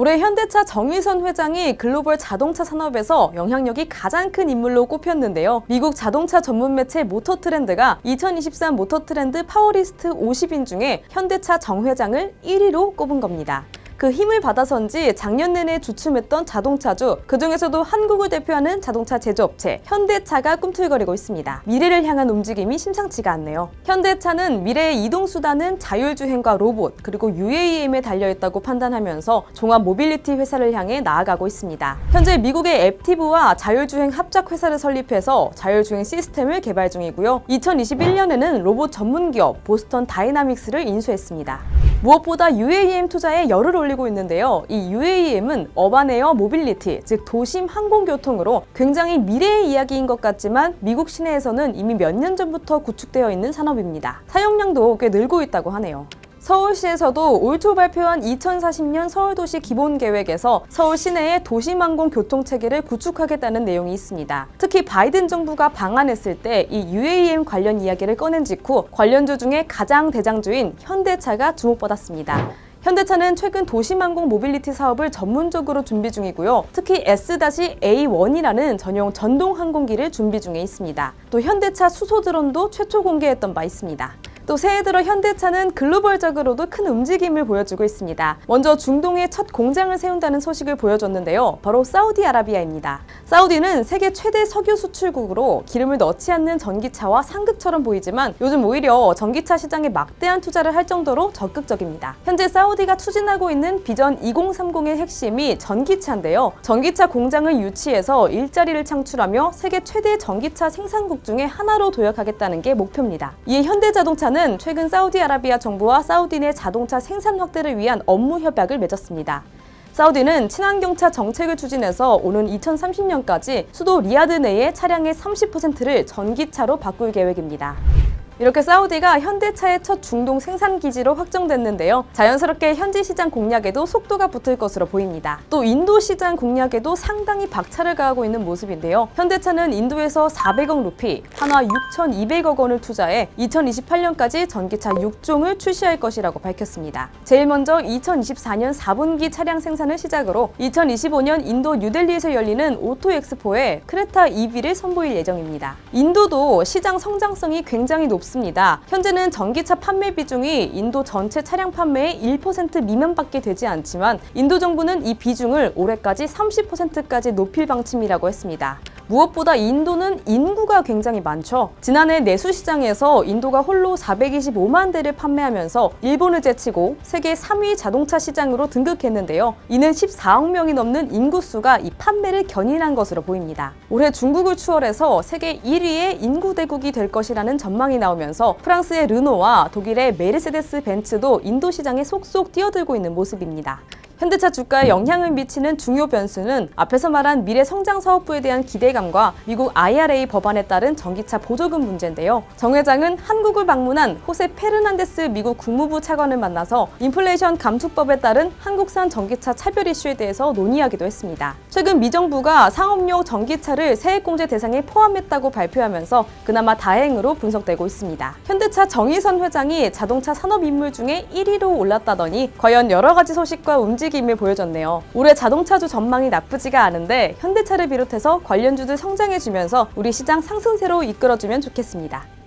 올해 현대차 정의선 회장이 글로벌 자동차 산업에서 영향력이 가장 큰 인물로 꼽혔는데요. 미국 자동차 전문 매체 모터 트렌드가 2023 모터 트렌드 파워리스트 50인 중에 현대차 정 회장을 1위로 꼽은 겁니다. 그 힘을 받아서인지 작년 내내 주춤했던 자동차주, 그 중에서도 한국을 대표하는 자동차 제조업체 현대차가 꿈틀거리고 있습니다. 미래를 향한 움직임이 심상치가 않네요. 현대차는 미래의 이동 수단은 자율주행과 로봇, 그리고 UAM에 달려있다고 판단하면서 종합 모빌리티 회사를 향해 나아가고 있습니다. 현재 미국의 앱티브와 자율주행 합작 회사를 설립해서 자율주행 시스템을 개발 중이고요. 2021년에는 로봇 전문 기업 보스턴 다이나믹스를 인수했습니다. 무엇보다 UAM 투자에 열을 올리고 있는데요. 이 UAM은 어반에어 모빌리티, 즉 도심 항공교통으로 굉장히 미래의 이야기인 것 같지만 미국 시내에서는 이미 몇 년 전부터 구축되어 있는 산업입니다. 사용량도 꽤 늘고 있다고 하네요. 서울시에서도 올 초 발표한 2040년 서울도시 기본계획에서 서울 시내의 도심항공 교통 체계를 구축하겠다는 내용이 있습니다. 특히 바이든 정부가 방한했을 때 이 UAM 관련 이야기를 꺼낸 직후 관련주 중에 가장 대장주인 현대차가 주목받았습니다. 현대차는 최근 도심항공 모빌리티 사업을 전문적으로 준비 중이고요. 특히 S-A1이라는 전용 전동 항공기를 준비 중에 있습니다. 또 현대차 수소 드론도 최초 공개했던 바 있습니다. 또 새해 들어 현대차는 글로벌적으로도 큰 움직임을 보여주고 있습니다. 먼저 중동에 첫 공장을 세운다는 소식을 보여줬는데요. 바로 사우디아라비아입니다. 사우디는 세계 최대 석유 수출국으로 기름을 넣지 않는 전기차와 상극처럼 보이지만 요즘 오히려 전기차 시장에 막대한 투자를 할 정도로 적극적입니다. 현재 사우디가 추진하고 있는 비전 2030의 핵심이 전기차인데요. 전기차 공장을 유치해서 일자리를 창출하며 세계 최대 전기차 생산국 중에 하나로 도약하겠다는 게 목표입니다. 이에 현대자동차 는 최근 사우디아라비아 정부와 사우디 내 자동차 생산 확대를 위한 업무 협약을 맺었습니다. 사우디는 친환경차 정책을 추진해서 오는 2030년까지 수도 리야드 내의 차량의 30%를 전기차로 바꿀 계획입니다. 이렇게 사우디가 현대차의 첫 중동 생산 기지로 확정됐는데요. 자연스럽게 현지 시장 공략에도 속도가 붙을 것으로 보입니다. 또 인도 시장 공략에도 상당히 박차를 가하고 있는 모습인데요. 현대차는 인도에서 400억 루피, 한화 6,200억 원을 투자해 2028년까지 전기차 6종을 출시할 것이라고 밝혔습니다. 제일 먼저 2024년 4분기 차량 생산을 시작으로 2025년 인도 뉴델리에서 열리는 오토 엑스포에 크레타 EV를 선보일 예정입니다. 인도도 시장 성장성이 굉장히 높습니다. 높습니다. 현재는 전기차 판매 비중이 인도 전체 차량 판매의 1% 미만밖에 되지 않지만 인도 정부는 이 비중을 올해까지 30%까지 높일 방침이라고 했습니다. 무엇보다 인도는 인구가 굉장히 많죠. 지난해 내수 시장에서 인도가 홀로 425만 대를 판매하면서 일본을 제치고 세계 3위 자동차 시장으로 등극했는데요. 이는 14억 명이 넘는 인구수가 이 판매를 견인한 것으로 보입니다. 올해 중국을 추월해서 세계 1위의 인구 대국이 될 것이라는 전망이 나오면서 프랑스의 르노와 독일의 메르세데스 벤츠도 인도 시장에 속속 뛰어들고 있는 모습입니다. 현대차 주가에 영향을 미치는 중요 변수는 앞에서 말한 미래 성장 사업부에 대한 기대감과 미국 IRA 법안에 따른 전기차 보조금 문제인데요. 정 회장은 한국을 방문한 호세 페르난데스 미국 국무부 차관을 만나서 인플레이션 감축법에 따른 한국산 전기차 차별 이슈에 대해서 논의하기도 했습니다. 최근 미 정부가 상업용 전기차를 세액공제 대상에 포함했다고 발표하면서 그나마 다행으로 분석되고 있습니다. 현대차 정의선 회장이 자동차 산업 인물 중에 1위로 올랐다더니 과연 여러 가지 소식과 움직임 움직임을 보여줬네요. 올해 자동차주 전망이 나쁘지가 않은데 현대차를 비롯해서 관련주들 성장해주면서 우리 시장 상승세로 이끌어주면 좋겠습니다.